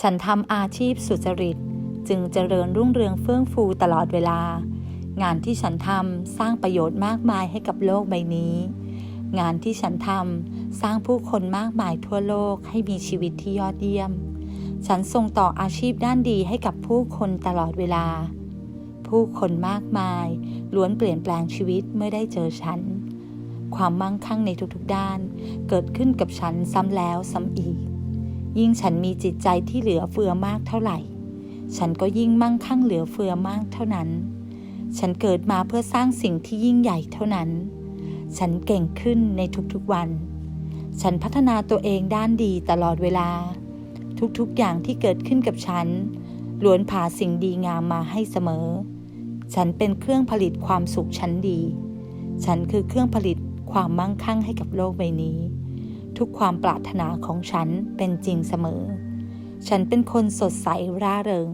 ฉันทำอาชีพสุจริต จึงเจริญรุ่งเรืองเฟื่องฟูตลอดเวลา งานที่ฉันทำสร้างประโยชน์มากมายให้กับโลกใบนี้ งานที่ฉันทำสร้างผู้คนมากมายทั่วโลกให้มีชีวิตที่ยอดเยี่ยม ฉันส่งต่ออาชีพด้านดีให้กับผู้คนตลอดเวลา ผู้คนมากมายล้วนเปลี่ยนแปลงชีวิตเมื่อได้เจอฉัน ความมั่งคั่งในทุกๆด้าน เกิดขึ้นกับฉันซ้ำแล้วซ้ำอีก ยิ่งฉันมีจิตใจที่เหลือเฟือมากเท่าไหร่ ฉันก็ยิ่งมั่งคั่งเหลือเฟือมากเท่านั้น ฉันเกิดมาเพื่อสร้างสิ่งที่ยิ่งใหญ่เท่านั้น ฉันเก่งขึ้นในทุกๆวัน ฉันพัฒนาตัวเองด้านดีตลอดเวลา ทุกๆอย่างที่เกิดขึ้นกับฉันล้วนพาสิ่งดีงามมาให้เสมอ ฉันเป็นเครื่องผลิตความสุขชั้นดี ฉันคือเครื่องผลิตความมั่งคั่งให้กับโลกใบนี้ ทุกความปรารถนาของฉันเป็นจริงเสมอ ฉันเป็นคนสดใสร่าเริง